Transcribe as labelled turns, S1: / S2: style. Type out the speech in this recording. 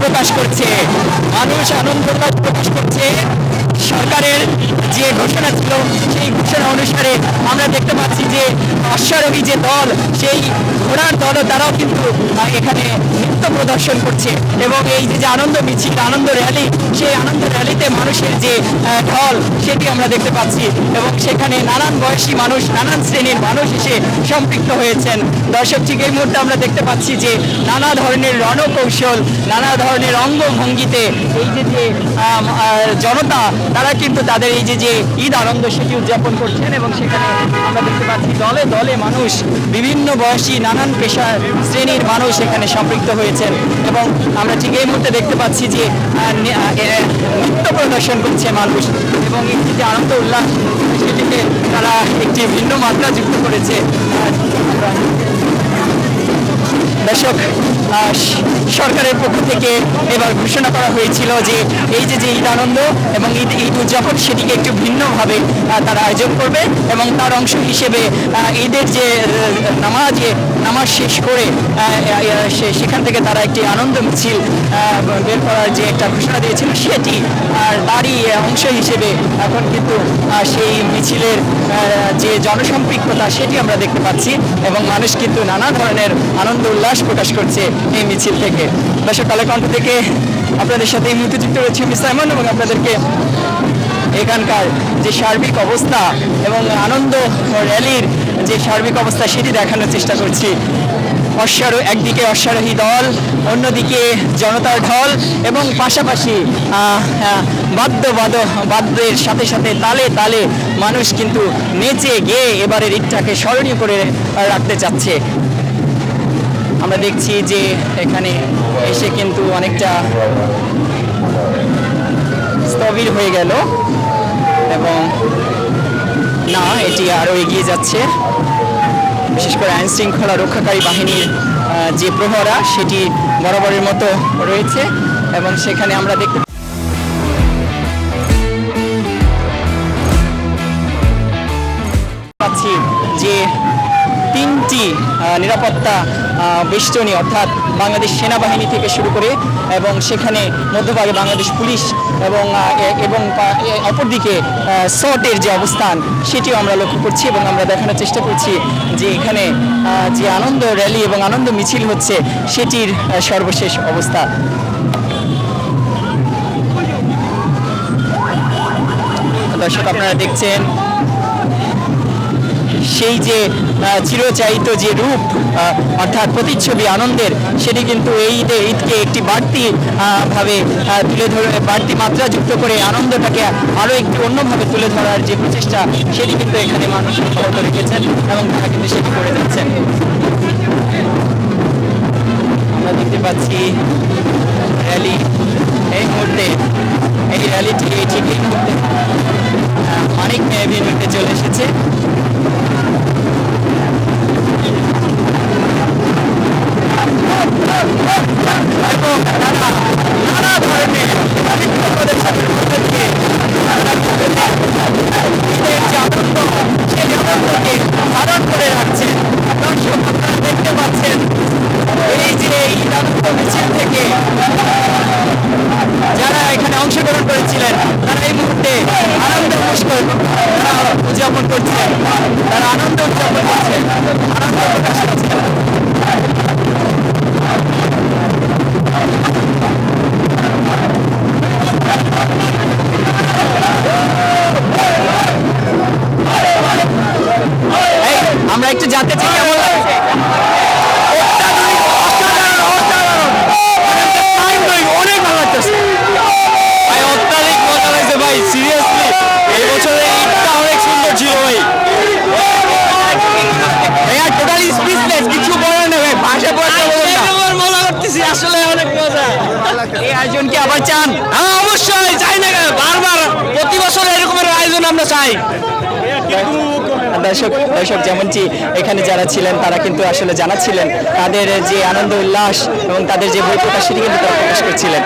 S1: প্রকাশ করছে। মানুষ আনন্দ প্রকাশ করছে। সরকারের যে ঘোষণা ছিল, সেই ঘোষণা অনুসারে আমরা দেখতে পাচ্ছি যে অশ্বারোহী যে দল, সেই ঘোড়ার দল তারাও কিন্তু এখানে নৃত্য প্রদর্শন করছে। এবং এই যে আনন্দ মিছিল, আনন্দ র্যালি, সেই আনন্দ র্যালিতে মানুষের যে ঢল, সেটি আমরা দেখতে পাচ্ছি। এবং সেখানে নানান বয়সী মানুষ, নানান শ্রেণির মানুষ এসে সম্পৃক্ত হয়েছেন। দর্শক, ঠিক এই মুহূর্তে আমরা দেখতে পাচ্ছি যে নানা ধরনের রণকৌশল, নানা ধরনের অঙ্গভঙ্গিতে এই যে যে জনতা তারা কিন্তু তাদের এই যে যে ঈদ আনন্দ সেটি উদযাপন করছেন এবং সেখানে আমরা দেখতে পাচ্ছি দলে দলে মানুষ, বিভিন্ন বয়সী নানান পেশার শ্রেণির মানুষ এখানে সম্পৃক্ত হয়েছেন এবং আমরা ঠিক এই মুহূর্তে দেখতে পাচ্ছি যে নৃত্য প্রদর্শন করছে মানুষ এবং এই যে আনন্দ উল্লাস, সেটিকে তারা একটি ভিন্ন মাত্রা যুক্ত করেছে। দর্শক সরকারের পক্ষ থেকে এবার ঘোষণা করা হয়েছিল যে এই যে যে ঈদ আনন্দ এবং ঈদ ঈদ উদযাপন সেটিকে একটু ভিন্নভাবে তারা আয়োজন করবে এবং তার অংশ হিসেবে ঈদের যে নামাজে নামাজ শেষ করে সেখান থেকে তারা একটি আনন্দ মিছিল বের করার যে একটা ঘোষণা দিয়েছিল সেটি, আর তারই অংশ হিসেবে এখন কিন্তু সেই মিছিলের যে জনসম্পৃক্ততা সেটি আমরা দেখতে পাচ্ছি এবং মানুষ কিন্তু নানা ধরনের আনন্দ, উল্লাস প্রকাশ করছে এই মিছিল থেকে। দর্শক কালেকণ্ঠ থেকে আপনাদের সাথে এই মুহূর্তে যুক্ত রয়েছে সাইমন এবং আপনাদেরকে এখানকার যে সার্বিক অবস্থা এবং আনন্দ র্যালির যে সার্বিক অবস্থা সেটি দেখানোর চেষ্টা করছি। অশ্বারো একদিকে অশ্বারোহী দল, অন্যদিকে জনতার ঢল এবং পাশাপাশি বাদ্য বাদ, বাদ্যের সাথে সাথে তালে তালে মানুষ কিন্তু নেচে গেয়ে এবারের ঈদটাকে স্মরণীয় করে রাখতে চাচ্ছে। আমরা দেখছি যে এখানে এসে কিন্তু অনেকটা স্থবির হয়ে গেল এবং না, এটি আরও এগিয়ে যাচ্ছে। বিশেষ করে আইন শৃঙ্খলা রক্ষাকারী বাহিনীর যে প্রহরা, সেটি বরাবরের মতো রয়েছে এবং সেখানে আমরা দেখতে পাচ্ছি যে তিনটি নিরাপত্তা বেষ্টনী অর্থাৎ বাংলাদেশ সেনাবাহিনী থেকে শুরু করে এবং সেখানে মধ্যভাগে বাংলাদেশ পুলিশ এবং এবং অপরদিকে সটের যে অবস্থান, সেটিও আমরা লক্ষ্য করছি এবং আমরা দেখানোর চেষ্টা করছি যে এখানে যে আনন্দ র্যালি এবং আনন্দ মিছিল হচ্ছে, সেটির সর্বশেষ অবস্থা। দর্শক, আপনারা দেখছেন সেই যে আহ, চিরচারিত যে রূপ অর্থাৎ প্রতিচ্ছবি আনন্দের সেটি কিন্তু এই ঈদে ঈদকে একটি বাড়তি ভাবে তুলে ধরে বাড়তি মাত্রা যুক্ত করে আনন্দটাকে আরও একটু অন্যভাবে তুলে ধরার যে প্রচেষ্টা সেটি কিন্তু এখানে মানুষ অব্যাহত রেখেছেন এবং তারা কিন্তু সেটি করে যাচ্ছেন। আমরা দেখতে পাচ্ছি র্যালি এই মুহূর্তে এই র্যালিটি তারা আনন্দ সেই আনন্দকে করে রাখছেন দেখতে পাচ্ছেন এই যে ঈদ আনন্দ মিছিল থেকে যারা এখানে অংশগ্রহণ করেছিলেন তারা এই মুহূর্তে আনন্দ পুষ্কর উদযাপন করছেন তারা আনন্দ উদযাপন প্রকাশ করছেন আমরা একটু জানতে চাই কেমন লাগছে? অত্যাধুনিক, অসাধারণ, অসাধারণ। অনেক ভালো লাগতেছে।
S2: ভাই অত্যাধিক মজা লাগছে ভাই সিরিয়াসলি। এই বছরের ঈদটা অনেক সুন্দর ছিল ভাই।
S1: ভাইয়া টোটালি স্পিচলেস কিছু বলার নেই ভাই ভাষা পড়তে
S2: মজা করতেছি আসলে অনেক মজা।
S1: এই আয়োজন কি আবার চান?
S2: হ্যাঁ অবশ্যই চাই না? বারবার প্রতি বছর এরকমের আয়োজন আমরা চাই।
S1: দর্শক দর্শক যেমনটি এখানে যারা ছিলেন, তারা কিন্তু আসলে জানাচ্ছিলেন তাদের যে আনন্দ, উল্লাস এবং তাদের যে বই প্রকাশ, সেটি কিন্তু তারা প্রকাশ করছিলেন।